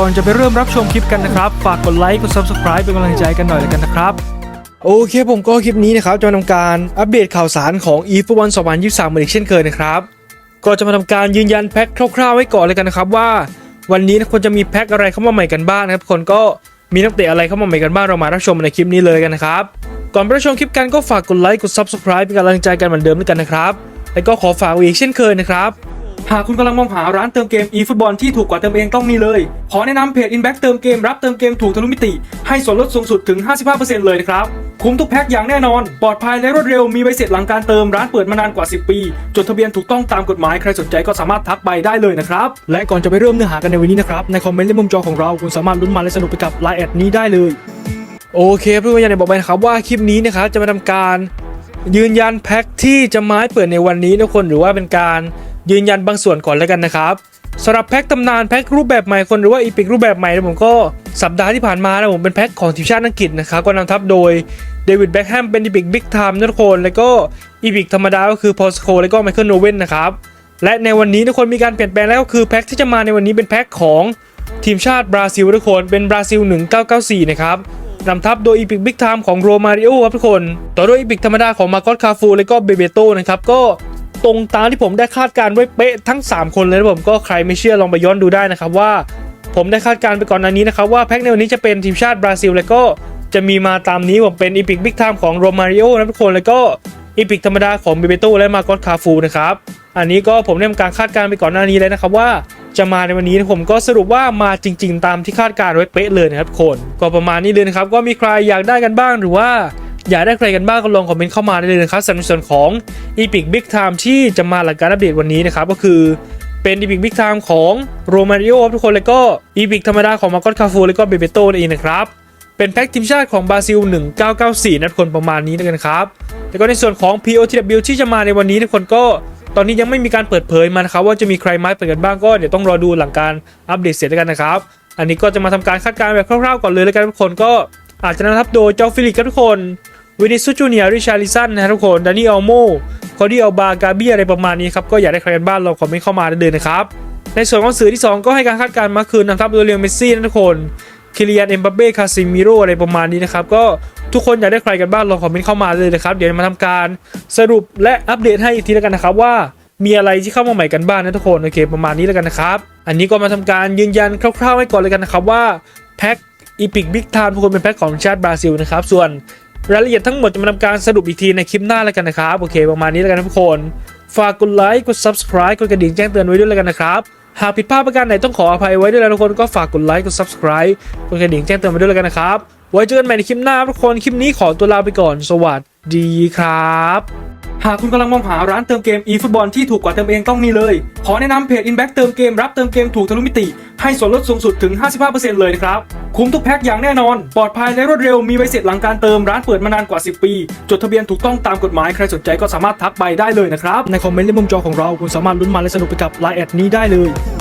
ก่อนจะไปเริ่มรับชมคลิปกันนะครับ ฝากกดไลค์กด subscribe เป็นกำลังใจกันหน่อยแล้วกันนะครับ โอเคผมก็คลิปนี้นะครับจะมาทำการอัปเดตข่าวสารของ e f 1 2023เหมือนเช่นเคยนะครับก็จะมาทำการยืนยันแพ็คคร่าวๆไว้ก่อนเลยกันนะครับว่า วันนี้ควรจะมีแพ็คอะไรเข้ามาใหม่กันบ้างนะครับคนก็มีนักเตะอะไรเข้ามาใหม่กันบ้างเรามารับชมในคลิปนี้เลยกันนะครับก่อนไปรับชมคลิปกันก็ฝากกดไลค์กด subscribe เป็นกำลังใจกันเหมือนเดิมด้วยกันนะครับ แล้วก็ขอฝากอีกเช่นเคยนะครับ หากคุณกำลังมองหาร้านเติมเกม eFootball ที่ถูกกว่าเติมเองต้องนี่เลย ขอแนะนำเพจ Inback เติมเกมรับเติมเกมถูกทะลุมิติ ให้ส่วนลดสูงสุดถึง 55%เลยนะครับ คุ้มทุกแพ็คอย่างแน่นอน ปลอดภัยและรวดเร็วมีใบเสร็จหลังการเติมร้านเปิดมานานกว่า 10 ปี จดทะเบียนถูกต้องตามกฎหมายใครสนใจก็สามารถทักไปได้เลยนะครับ และก่อนจะไปเริ่มเนื้อหากันในวันนี้นะครับในคอมเมนต์และมุมจอของเราคุณสามารถลุ้นมันและสนุกไปกับไลน์แอดนี้ได้เลยโอเคเพื่อนๆอย่างที่บอกไปนะครับว่าคลิปนี้นะครับจะมาทำการยืนยันแพ็คที่จะไม้เปิดในวันนี้ทุกคนหรือว่าเป็นการ ยืนยันบางส่วนก่อนแล้วกันนะครับสำหรับแพ็คตำนานแพ็ครูปแบบใหม่คนหรือว่าอีพิกรูปแบบใหม่นะผมก็สัปดาห์ที่ผ่านมานะผมเป็นแพ็คของทีมชาติอังกฤษนะครับก็นำทัพโดยเดวิดแบ็คแฮมเป็นอีพิกบิ๊กไทม์นะทุกคนแล้วก็อีพิกธรรมดาก็คือพอสโคแล้วก็ไมเคิลโนเวนนะครับและในวันนี้ทุกคนมีการเปลี่ยนแปลงแล้วก็คือแพ็คที่จะมาในวันนี้เป็นแพ็คของทีมชาติบราซิลทุกคนเป็นบราซิล 1994 นะครับนำทัพโดยอีพิกบิ๊กไทม์ของโรมาริโอครับทุกคน ต่อด้วยอีพิกธรรมดาของมาโกอตคาฟูและก็เบเบโตนะครับก็ ตรงตามที่ผมได้คาดการณ์ไว้เป๊ะทั้ง 3 คนเลยนะผมก็ใครไม่เชื่อลองไปย้อนดูได้นะครับว่าผมได้คาดการณ์ไปก่อนหน้านี้นะครับว่าแพ็คในวันนี้จะเป็นทีมชาติบราซิล แล้วก็จะมีมาตามนี้ผมเป็นอีพิกบิ๊กไทม์ของโรมาริโอนะทุกคนแล้วก็อีพิกธรรมดาของเบเบโตและมาโกอตคาฟูนะครับอันนี้ก็ผมได้ทำการคาดการณ์ไปก่อนหน้านี้เลยนะครับว่าจะมาในวันนี้ผมก็สรุปว่ามาจริง ๆ ตามที่คาดการณ์ไว้เป๊ะเลยนะครับทุกคนก็ประมาณนี้เลยนะครับก็มีใครอยากได้กันบ้างหรือว่า อยากได้ใครกันบ้างก็ลองคอมเมนต์เข้ามาได้เลยนะครับสำหรับในส่วนของ Epic Big Time ที่จะมาหลังการอัปเดตวันนี้นะครับ ก็คือเป็น Epic Big Time ของโรมาริโอทุกคน แล้วก็ Epic ธรรมดาของมา g ก t คาฟูแล้วก็เบเบโตนั่นเองนะครับ เป็นแพ็กทีมชาติของบราซิล 1994นะทุกคนประมาณนี้แล้วกันครับ แล้วก็ในส่วนของ POTW ที่จะมาในวันนี้ทุกคนก็ตอนนี้ยังไม่มีการเปิดเผยมานะครับว่าจะมีใครไม้เปิดกันบ้างก็เดี๋ยวต้องรอดูหลังการอัปเดตเสร็จแล้วกันนะครับ อันนี้ก็จะมาทำการคาดการณ์แบบคร่าวๆก่อนเลยแล้วกันทุกคนก็อาจจะนำทับโดยเจ้าฟิลิปครับทุกคน วินิสุจูเนียริชาริสันนะครับทุกคนดานิเอลโมคอดี้อัลบากาเบียอะไรประมาณนี้ครับ ก็อยากได้ใครกันบ้างลองคอมเมนต์เข้ามาได้เลยนะครับ ในส่วนของสื่อที่ 2 ก็ให้การคาดการณ์มาคืนนำทับโดยเรียวเมสซี่นะทุกคนคิริยันเอ็มบัปเป้คาซิมิโรอะไรประมาณนี้นะครับ ก็ทุกคนอยากได้ใครกันบ้างลองคอมเมนต์เข้ามาเลยนะครับ เดี๋ยวมาทำการสรุปและอัปเดตให้อีกทีแล้วกันนะครับว่ามีอะไรที่เข้ามาใหม่กันบ้างนะทุกคนโอเคประมาณนี้แล้วกันนะครับ อันนี้ก็มาทำการยืนยันคร่าวๆไว้ก่อนเลยกันนะครับว่าแพ็คอีพิกบิ๊กไทม์ทุกคนเป็นแพ็คของชาติบราซิลนะครับส่วน รายละเอียดทั้งหมดจะมาทำการสรุปอีกทีในคลิปหน้าแล้วกันนะครับ โอเคประมาณนี้แล้วกันทุกคน ฝากกดไลค์กด subscribe กดกระดิ่งแจ้งเตือนไว้ด้วยแล้วกันนะครับหากผิดพลาดประการไหนต้องขออภัยไว้ด้วยแล้วทุกคนก็ฝากกดไลค์กด subscribe กดกระดิ่งแจ้งเตือนไว้ด้วยแล้วกันนะครับไว้เจอกันใหม่ในคลิปหน้าทุกคนคลิปนี้ขอตัวลาไปก่อน สวัสดีครับหากคุณกำลังมองหาร้านเติมเกม eFootball ที่ถูกกว่าเติมเองต้องนี่เลย ขอแนะนำเพจ Inback เติมเกมรับเติมเกมถูกทะลุมิติ ให้ส่วนลดสูงสุดถึง 55%เลยนะครับ คุ้มทุกแพ็คอย่างแน่นอน ปลอดภัยและรวดเร็วมีใบเสร็จหลังการเติมร้านเปิดมานานกว่า 10 ปี จดทะเบียนถูกต้องตามกฎหมายใครสนใจก็สามารถทักไปได้เลยนะครับ ในคอมเมนต์และมุมจอของเราคุณสามารถลุ้นมาและสนุกไปกับไลน์แอดนี้ได้เลย